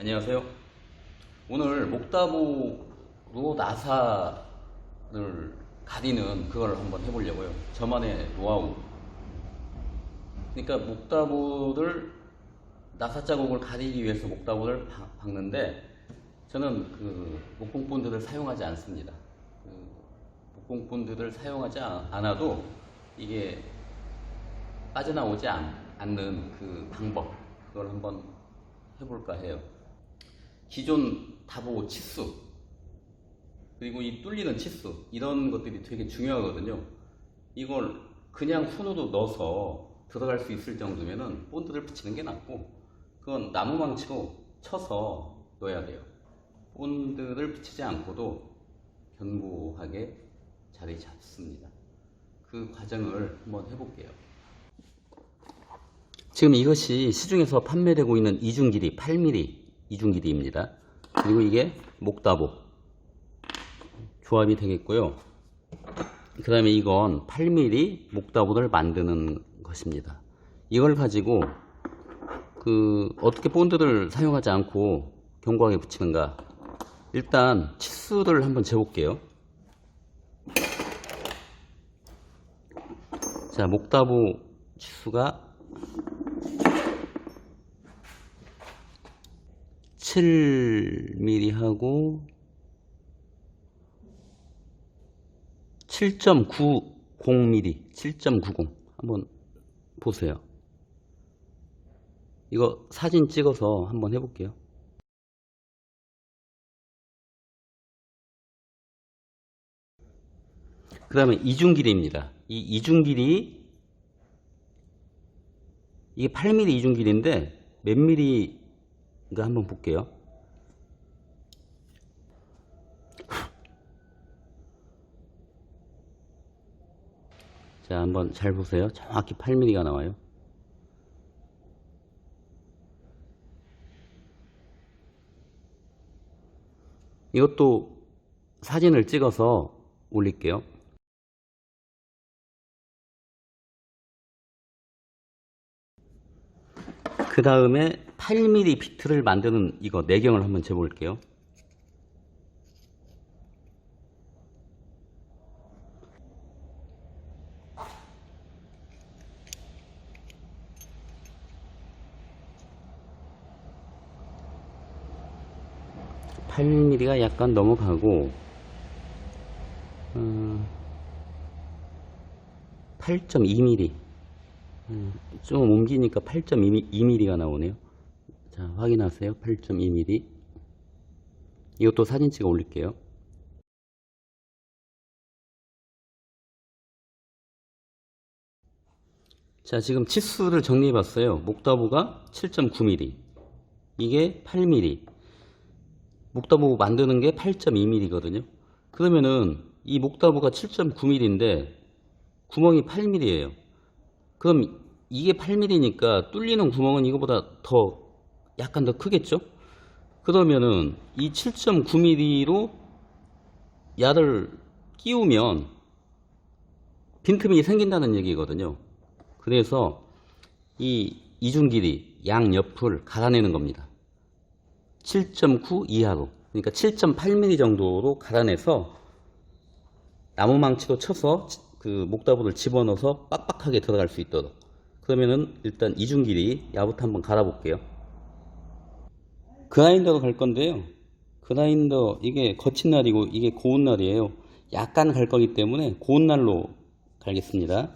안녕하세요. 오늘 목다부로 나사를 가리는 그걸 한번 해보려고요. 저만의 노하우. 그러니까 목다부를 나사 자국을 가리기 위해서 목다부를 박- 박는데 저는 그 목공본드를 사용하지 않습니다. 그 목공본드를 사용하지 않- 않아도 이게 빠져나오지 않, 않는 그 방법 그걸 한번 해볼까 해요. 기존 다보 치수 그리고 이 뚫리는 치수 이런 것들이 되게 중요하거든요. 이걸 그냥 손으로 넣어서 들어갈 수 있을 정도면은 본드를 붙이는 게 낫고 그건 나무망치로 쳐서 넣어야 돼요. 본드를 붙이지 않고도 견고하게 자리 잡습니다. 그 과정을 한번 해볼게요. 지금 이것이 시중에서 판매되고 있는 이중 길이 8mm 이중 길이입니다. 그리고 이게 목다보 조합이 되겠고요. 그 다음에 이건 8mm 목다보를 만드는 것입니다. 이걸 가지고 그 어떻게 본드를 사용하지 않고 견고하게 붙이는가 일단 치수를 한번 재볼게요. 자 목다보 치수가 7mm 하고 7.90mm 7.90 한번 보세요. 이거 사진 찍어서 한번 해볼게요. 그 다음에 이중 길이입니다. 이 이중 길이 이게 8mm 이중 길이인데 몇 mm 인가 한번 볼게요 자, 한번 잘 보세요. 정확히 8mm가 나와요. 이것도 사진을 찍어서 올릴게요. 그 다음에 8mm 비트를 만드는 이거 내경을 한번 재볼게요. 팔 m m 가 약간 넘어가고 어, 8.2mm 음, 좀 옮기니까 8.2mm가 나오네요. 자 확인하세요. 8.2mm 이것도 사진 찍어 올릴게요. 자 지금 치수를 정리해 봤어요. 목다부가 7.9mm 이게 8mm 목다부 만드는 게 8.2mm거든요. 그러면은 이 목다부가 7.9mm인데 구멍이 8mm예요. 그럼 이게 8mm니까 뚫리는 구멍은 이거보다 더 약간 더 크겠죠? 그러면은 이 7.9mm로 야를 끼우면 빈틈이 생긴다는 얘기거든요. 그래서 이 이중 길이 양 옆을 갈아내는 겁니다. 7.9 이하로 그러니까 7.8mm 정도로 갈아내서 나무망치로 쳐서 그 목다부를 집어넣어서 빡빡하게 들어갈 수 있도록 그러면은 일단 이중 길이 야부터 한번 갈아 볼게요. 그라인더로 갈 건데요. 그라인더 이게 거친 날이고 이게 고운 날이에요. 약간 갈 거기 때문에 고운 날로 갈겠습니다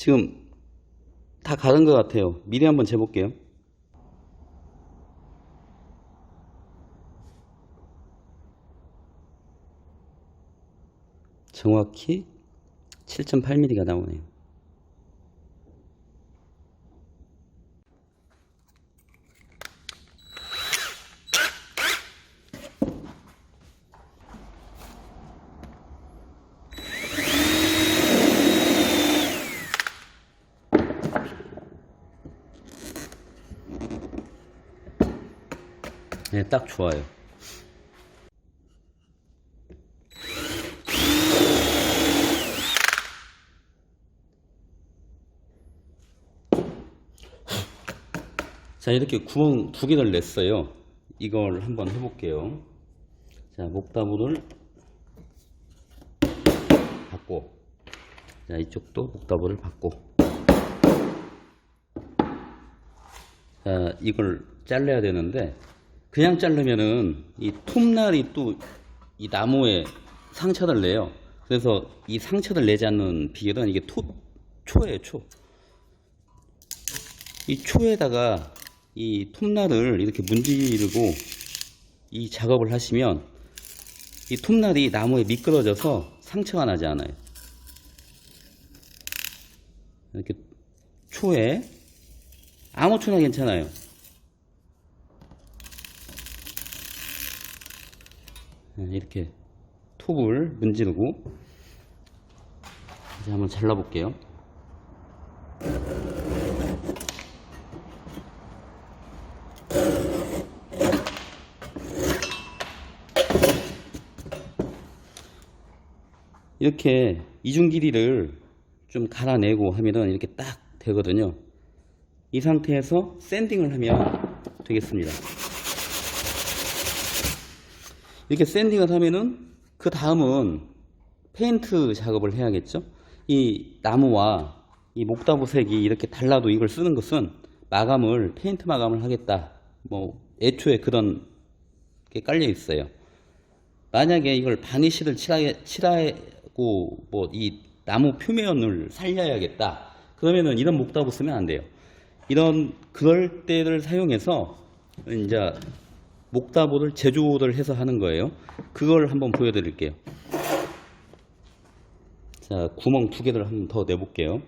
지금 다 가는 것 같아요. 미리 한번 재볼게요. 정확히 7.8mm가 나오네요. 네, 딱 좋아요. 자, 이렇게 구멍 두 개를 냈어요. 이걸 한번 해볼게요. 자, 목다부를 받고, 자, 이쪽도 목다부를 받고, 자, 이걸 잘라야 되는데, 그냥 자르면은 이 톱날이 또 이 나무에 상처를 내요. 그래서 이 상처를 내지 않는 비결은 이게 토, 초예요, 초. 이 초에다가 이 톱날을 이렇게 문지르고 이 작업을 하시면 이 톱날이 나무에 미끄러져서 상처가 나지 않아요. 이렇게 초에 아무 초나 괜찮아요. 이렇게 톱을 문지르고 이제 한번 잘라 볼게요. 이렇게 이중 길이를 좀 갈아내고 하면은 이렇게 딱 되거든요. 이 상태에서 샌딩을 하면 되겠습니다. 이렇게 샌딩을 하면은 그 다음은 페인트 작업을 해야겠죠. 이 나무와 이 목다부 색이 이렇게 달라도 이걸 쓰는 것은 마감을 페인트 마감을 하겠다. 뭐 애초에 그런 게 깔려 있어요. 만약에 이걸 바니쉬를 칠하, 칠하고 뭐 이 나무 표면을 살려야겠다. 그러면은 이런 목다부 쓰면 안 돼요. 이런 그럴 때를 사용해서 이제 목다부를 제조를 해서 하는 거예요. 그걸 한번 보여드릴게요. 자, 구멍 두 개를 한 번 더 내볼게요.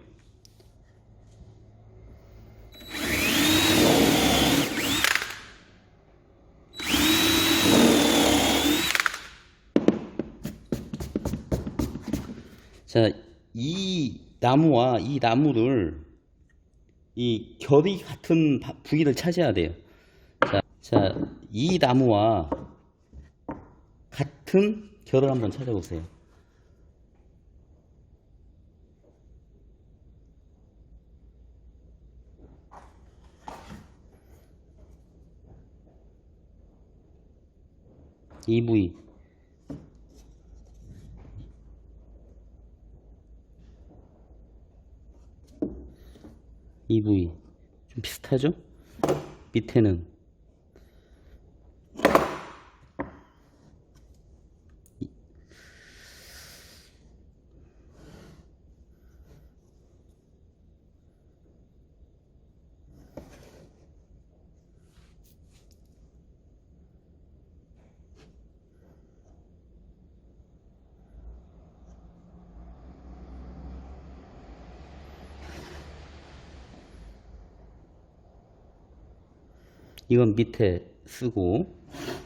자, 이 나무와 이 나무를 이 결이 같은 바- 부위를 찾아야 돼요. 자, 자, 이 나무와 같은 결을 한번 찾아보세요. 이 부위. 이 부위. 좀 비슷하죠? 밑에는 이건 밑에 쓰고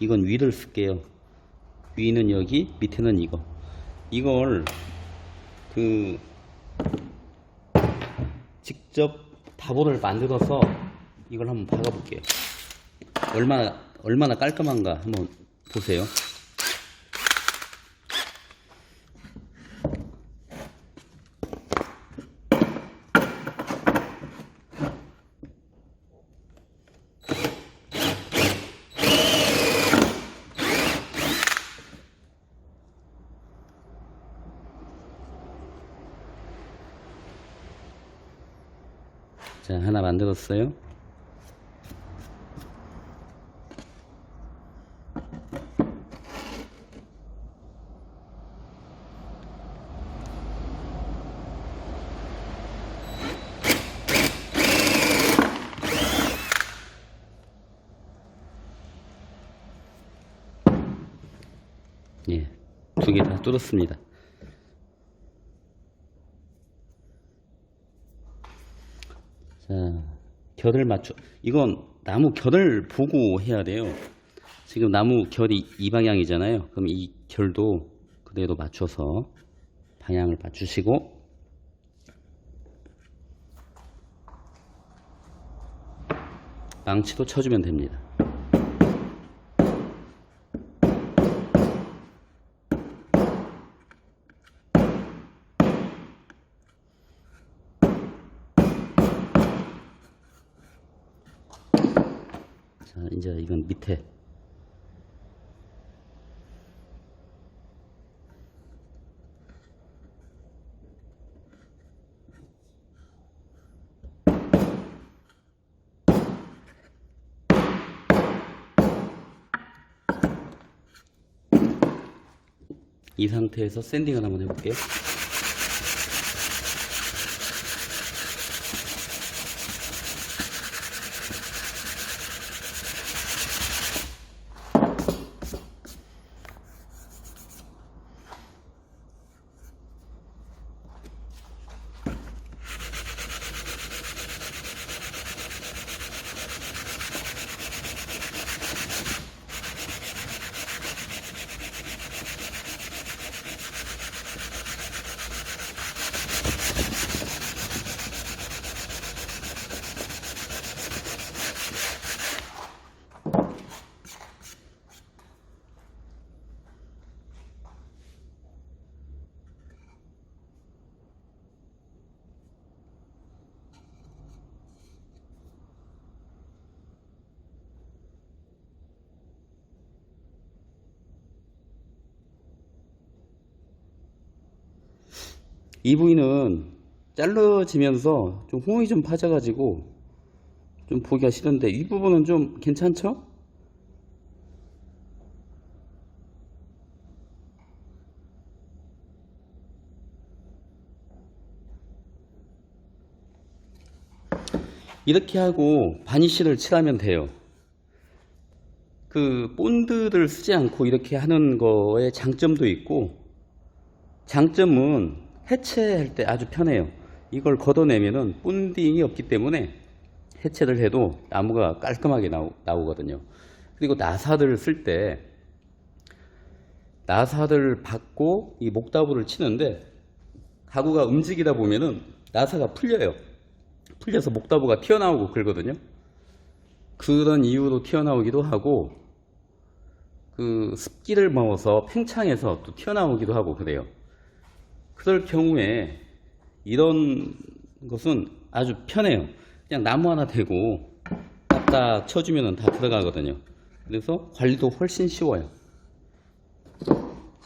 이건 위를 쓸게요. 위는 여기, 밑에는 이거. 이걸 그 직접 다보를 만들어서 이걸 한번 박아 볼게요. 얼마나 얼마나 깔끔한가 한번 보세요. 자 하나 만들었어요 예, 두 개 다 뚫었습니다. 결을 맞춰. 이건 나무 결을 보고 해야 돼요. 지금 나무 결이 이 방향이잖아요. 그럼 이 결도 그대로 맞춰서 방향을 맞추시고 망치도 쳐주면 됩니다. 자, 이제 이건 밑에 이 상태에서 샌딩을 한번 해볼게요. 이 부위는 잘라지면서 좀 홍이 좀 파져가지고 좀 보기가 싫은데 이 부분은 좀 괜찮죠? 이렇게 하고 바니쉬를 칠하면 돼요. 그 본드를 쓰지 않고 이렇게 하는 거에 장점도 있고 장점은 해체할 때 아주 편해요. 이걸 걷어내면은 본딩이 없기 때문에 해체를 해도 나무가 깔끔하게 나오, 나오거든요. 그리고 나사들을 쓸 때 나사들을 받고 이 목다부를 치는데 가구가 움직이다 보면은 나사가 풀려요. 풀려서 목다부가 튀어나오고 그러거든요. 그런 이유로 튀어나오기도 하고 그 습기를 먹어서 팽창해서 또 튀어나오기도 하고 그래요. 그럴 경우에 이런 것은 아주 편해요. 그냥 나무 하나 대고 딱딱 쳐주면 다 들어가거든요. 그래서 관리도 훨씬 쉬워요.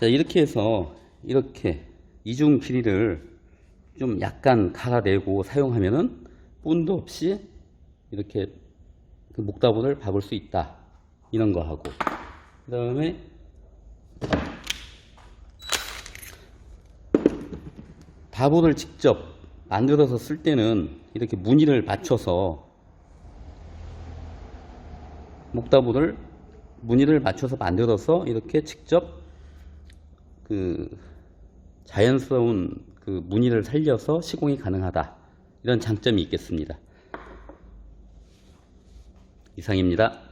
자, 이렇게 해서 이렇게 이중 길이를 좀 약간 갈아내고 사용하면은 본드 없이 이렇게 그 목다분을 박을 수 있다. 이런 거 하고. 그 다음에 다보를 직접 만들어서 쓸 때는 이렇게 무늬를 맞춰서 목다보를 무늬를 맞춰서 만들어서 이렇게 직접 그 자연스러운 그 무늬를 살려서 시공이 가능하다. 이런 장점이 있겠습니다. 이상입니다.